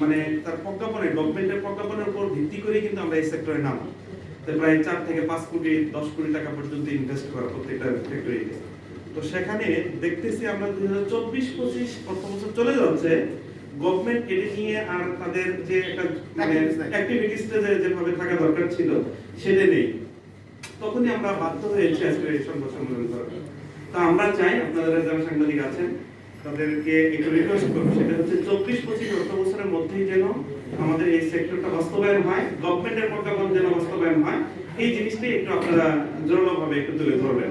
মানে তার প্রজ্ঞাপনে গভর্নমেন্টের প্রজ্ঞাপনের উপর ভিত্তি করে কিন্তু আমরা এই সেক্টরে নাম তো প্রায় চার থেকে পাঁচ কোটি দশ কোটি টাকা পর্যন্ত ইনভেস্ট করা প্রত্যেকটা ফ্যাক্টরিতে তো। সেখানে দেখতেছি আমরা দুই হাজার চব্বিশ পঁচিশ অর্থ বছর চলে যাচ্ছে গভর্নমেন্ট এটি নিয়ে আর তাদের যে একটা মানে অ্যাক্টিভিটিসটা যেভাবে থাকা দরকার ছিল সেটা নেই। তখনই আমরা বাধ্য হয়েছি আজকে এই সংবাদ সম্মেলন করার তা আমরা চাই আপনারা যারা সাংবাদিক আছেন তাদেরকে একটু রিকোয়েস্ট করব সেটা হচ্ছে চব্বিশ পঁচিশ অর্থ বছরের মধ্যেই যেন আমাদের সেক্টরটা বাস্তবায়ন হয় গভর্নমেন্টের প্রজ্ঞাপন যেন বাস্তবায়ন হয়, এই জিনিসটাই একটু আপনারা জোরালোভাবে একটু তুলে ধরবেন।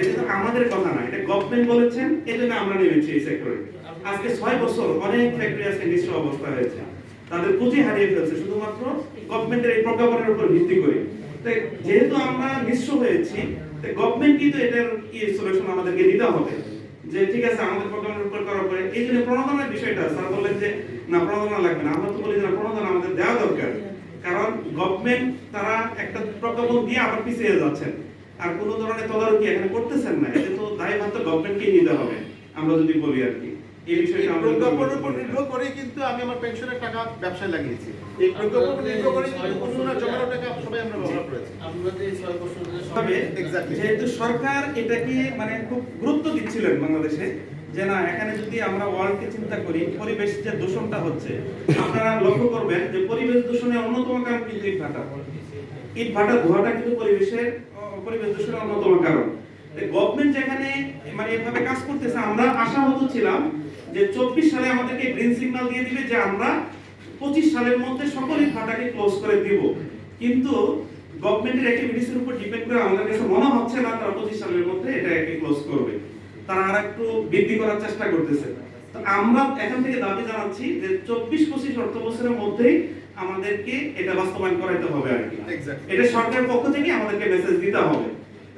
এটা আমাদের কথা না, এটা গভর্নমেন্ট বলেছেন, এই জন্য আমরা নেমেছি এই সেক্টরে আজকে ছয় বছর অনেক ফ্যাক্টরি আজকে নিঃস্ব অবস্থা হয়েছে। তাদের পুঁজি হারিয়ে ফেলছে, শুধুমাত্র গভর্নমেন্টের এই প্রজ্ঞাপনের উপর ভিত্তি করে। যেহেতু আমরা নিঃস্ব হয়েছি গভর্নমেন্ট কিন্তু এটার কি সলিউশন আমাদেরকে দিতে হবে। যে ঠিক আছে আমাদের প্রজ্ঞাপনের উপর করার পরে এই জন্য প্রণোদনার বিষয়টা স্যার বললেন যে না প্রণোদনা লাগবে না। আমরা তো বলি যে না প্রণোদনা আমাদের দেওয়া দরকার। কারণ গভর্নমেন্ট তারা একটা প্রজ্ঞাপন দিয়ে আবার পিছিয়ে যাচ্ছেন। আর কোনো ধরনের তদারকি এখানে করতেছেন না। এটা তো দায়ভার তো গভর্নমেন্টকেই নিতে হবে আমরা যদি বলি আর কি। এই বিষয়টা আমরা প্রজ্ঞাপনের উপর নির্ভর করে কিন্তু আমি আমার পেনশনের টাকা ব্যবসায় লাগিয়েছি। এই প্রজ্ঞাপনের উপর নির্ভর করে অন্যরা জমানো টাকা সবাই আমরা ব্যবহার করেছি আমরা যে ছয় বছর ধরে তবে Exactly. যেহেতু সরকার এটাকে মানে খুব গুরুত্ব দিচ্ছিলেন বাংলাদেশে যে না এখানে যদি আমরা ওয়ার্ল্ডকে চিন্তা করি পরিবেশ যে দূষণটা হচ্ছে আপনারা লক্ষ্য করবেন যে পরিবেশ দূষণের অন্যতম কারণ কিন্তু ইট ভাটা। ইট ভাটা ধোয়াটা কিন্তু পরিবেশের পরিবেশ দূষণের অন্যতম কারণ। গভর্নমেন্ট যেখানে মানে এভাবে কাজ করতেছে আমরা আশাহত ছিলাম যে চব্বিশ সালে আমাদেরকে গ্রিন সিগন্যাল দিয়ে দিবে যে আমরা পঁচিশ সালের মধ্যে সকল ইট ভাটাকে ক্লোজ করে দিব। কিন্তু গভর্নমেন্টের অ্যাক্টিভিটিসের উপর ডিপেন্ড করে আমাদের কাছে মনে হচ্ছে না তারা পঁচিশ সালের মধ্যে একটি ক্লোজ করবে। তারা আর একটু বৃদ্ধি করার চেষ্টা করতেছে। তো আমরা এখান থেকে দাবি জানাচ্ছি যে চব্বিশ পঁচিশ অর্থ বছরের মধ্যেই আমাদেরকে এটা বাস্তবায়ন করাইতে হবে আর কি। এটা সরকারের পক্ষ থেকে আমাদেরকে মেসেজ দিতে হবে।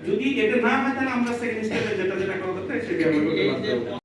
যদি এটা না হয় তাহলে আমরা সেকেন্ড স্টেপে যেটা যেটা করা দরকার সেটা আমরা করতে পারব